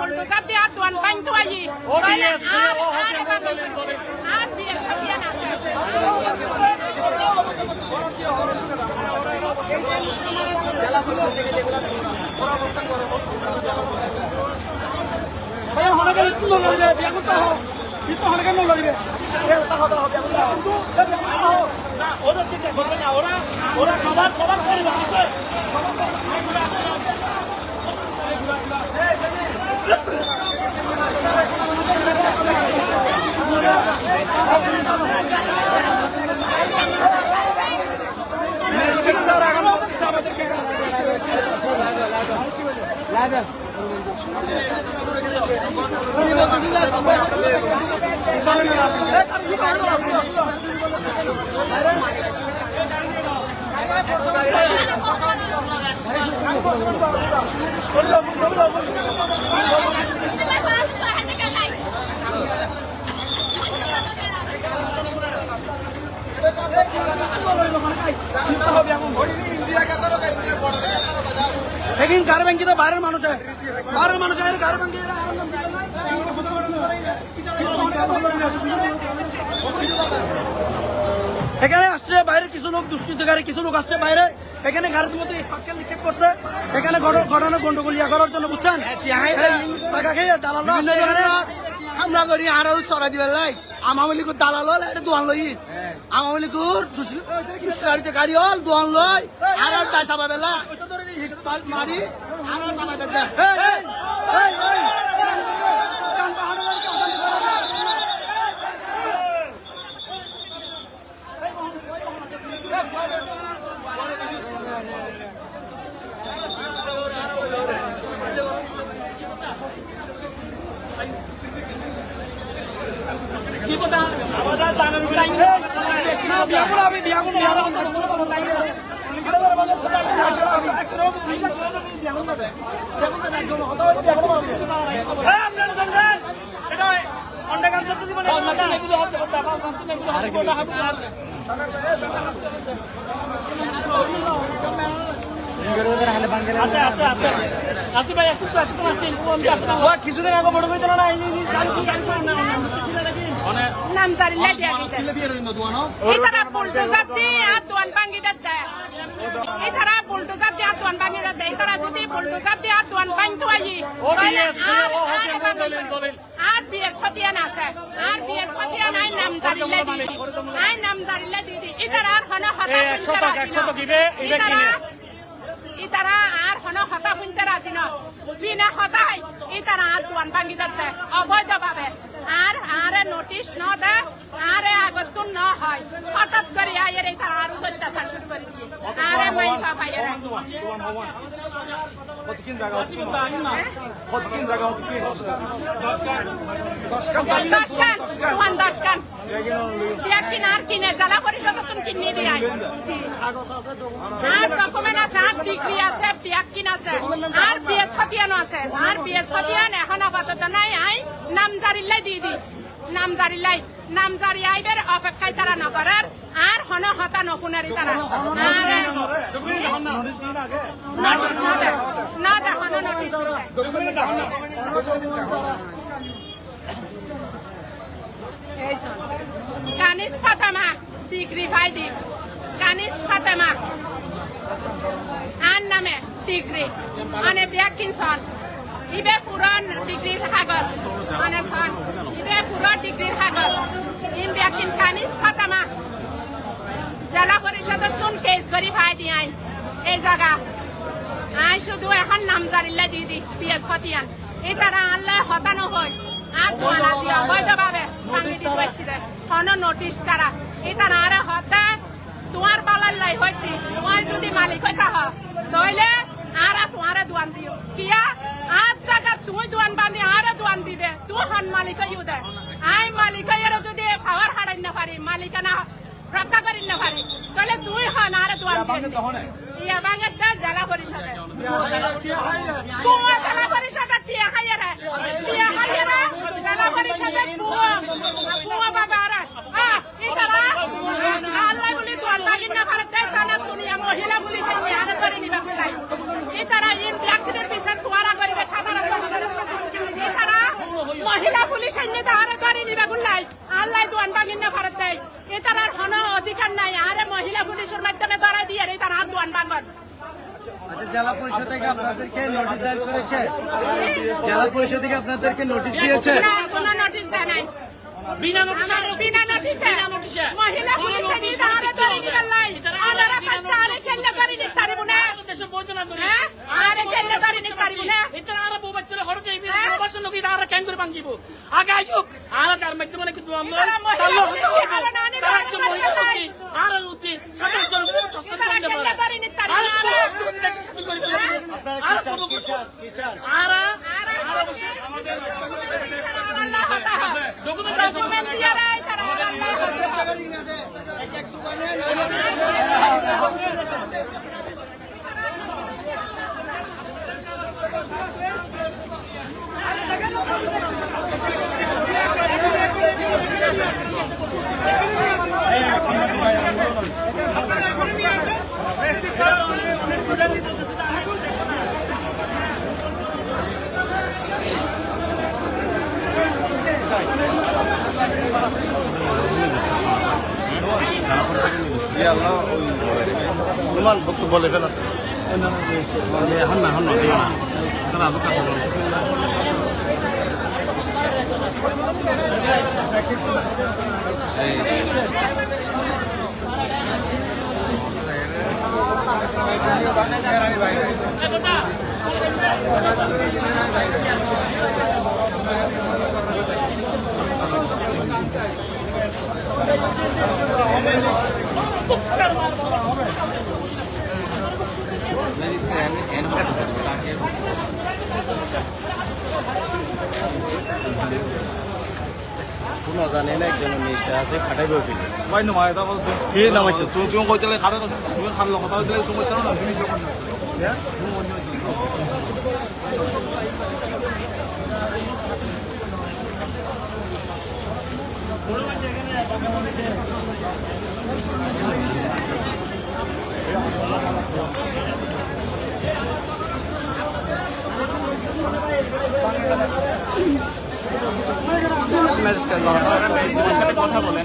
Bulldozer দিয়ে আর দোয়ান বাইন তো I আর আর এবার আর বিয়ে সাথিয়া না হনকে একটু লোক লাগবে বিয়া করতে হো কিন্তু হনকে লোক লাগবে না ওদের থেকে করবে না ওরা ওরা সবার সবার পরিবার আছে घर बैंक तो बाहर मानुष है बाहर मानुष है घर बैंक এখানে আসছে বাইরে কিছু লোক দুষ্কৃতকারী কিছু লোক আসছে বাইরে এখানে গাড়ির মধ্যে ফাঁকা নিক্ষেপ করছে এখানে ঘট- ঘটনা গন্ডগোল ইয়া করার জন্য বুঝছেন এই টাকা খেয়ে দালালরা আসছে এখানে হামলা করি আর আর সরাই দিবে লাই আমামি লিকুর দালাল হল এটা দোয়ান লই আমামি লিকুর গাড়িতে গাড়ি হল দোয়ান লই আর আর তাই চাপা বেলা মারি আর আর চাপা দেয় এই, এই, এই, এই। যানবাহনের গাড়িকে অশান্তি করা যাবে না। না, বিয়া করো, আমি বিয়া হ্যাঁ, কিছুদিন আগে বড় হয়েছিল না আর দোয়ান ভাঙ্গি দিতে যদি আর দোয়ান ভাঙ আই আর বৃহস্পতিয়ান আই নাম জারিলে দিদি আই নাম জারিলে দিদি ইতারা আর হন হতা এ, একশো টাকা, একশো টাকা দিবে, এটা কিনে। ইতারা আর হন হতা বুনতে রাজি ন বিনা হতাই ইতারা আর দোয়ান ভাঙ্গি দিতে অবৈধভাবে। আর আরে নোটিশ ন দে আরে আগতুন ন হয়। হঠাৎ করে আয়ের এই তার আর অত্যাচার শুরু করে দিয়ে। আরে মাই বাবা এর। কতক্ষণ জায়গা আছে কতক্ষণ জায়গা আছে কি দশখান দশকান ওয়ান দশকান বিয়া কিনা। আর কিনে জ্বালা পরিষদ তুমি কিনে দিয়ে আর ডকুমেন্ট আছে আর ডিগ্রি আছে বিয়া কিন আছে আর বিএস খতিয়ানো আছে আর বিএস খতিয়ান এখন আপাতত নাই আই নাম জারিলাই দি দি। নাম জারিলাই নাম জারি আইবের অপেক্ষায় তারা নকরার আর হন হতা নপুনারি তারা। না দে না দে হন নোটিশ এই শোন কানিস ডিগ্রি ভাই দিব কানিস ফাতেমা। আন নামে ডিগ্রি মানে ব্যাকিনসন ইবে পুরন ডিগ্রির কাগজ মানে সন ইবে পুরন ডিগ্রির কাগজ। ইম ব্যাকিন কানিস ফাতেমা। জেলা পরিষদত কোন কেস করি ভাই দি আইন? এই জায়গা। আই শুধু এখন নাম জারিলে দি দি, পিএস ফতিয়ান এই তারা আনলে হতানো হয় আর দি হন নোটিশ তারা এই তারা আরে হতে তোমার বালার লাই হইতি তোমার যদি মালিক হইতা হ। নইলে আরা তোমারে দোয়ান দিও। কিয়া আজ জায়গা তুই দোয়ান বান্ধি আরে দোয়ান দিবে। তুই হন মালিক ইউ দে। আই মালিক এর যদি পাওয়ার হারাই না পারি মালিকানা রক্ষা করি না পারি তাহলে তুই হন আরে দোয়ান দিবি। ইয়া বাঙের জেলা পরিষদে জেলা পরিষদে টিয়া খাইয়ারে আরে তাহারে ধরে নিবে গুল্লাই। আল্লাহ দোয়ান বাগিন না ভারত দেয়। এটার আর হন অধিকার নাই। আরে মহিলা পুলিশের মাধ্যমে ধরাই দিয়ে রে তার হাত দোয়ান বাগন আচ্ছা, জেলা পরিষদ থেকে আপনাদেরকে নোটিশ জারি করেছে? জেলা পরিষদ থেকে আপনাদেরকে নোটিশ দিয়েছে? না কোনো নোটিশ দেয় নাই। বিনা নোটিশে বিনা নোটিশে বিনা নোটিশে মহিলা পুলিশে নি তাহারে ধরে নিবে লাই। আদারা কাটতে হ্যাঁ? আরে খেললে ধরে নিতে পারিব না। দেশে বৈধ না করে। আরে খেললে ধরে নিতে পারিব না। কেন করে ভাঙিব। আগে আইুক আর তার মাধ্যমে নাকি তো আমরা এরা মহিলা তার লোক পুলিশকে হারানো আনি তার হারানো একটা করে মহিলা ফেলাই। উঠি আর উঠি সাধারণ জনগণ চস্ত এরা করতে খেললে ধরে নিতে পারিব আর না তো আরে। অস্ত্র দেশ স্বাধীন করে ফেলবে আপনারা আর কি চান কোনো কি চান কি চান আর আরে আল্লাহ হতা ডকুমেন্ট রুমান বক্তব্য বলে ফেলা। কোনো জানে না একজন নিশ্চয় আছে খাটাইবে ওখানে Why no, I thought কি নামাইতো? চুং চুং কইতলে খারে তুমি খারলো কথা হইতলে চুং কইতলে না তুমি যখন ম্যাজিস্ট্রেট কথা বলেন।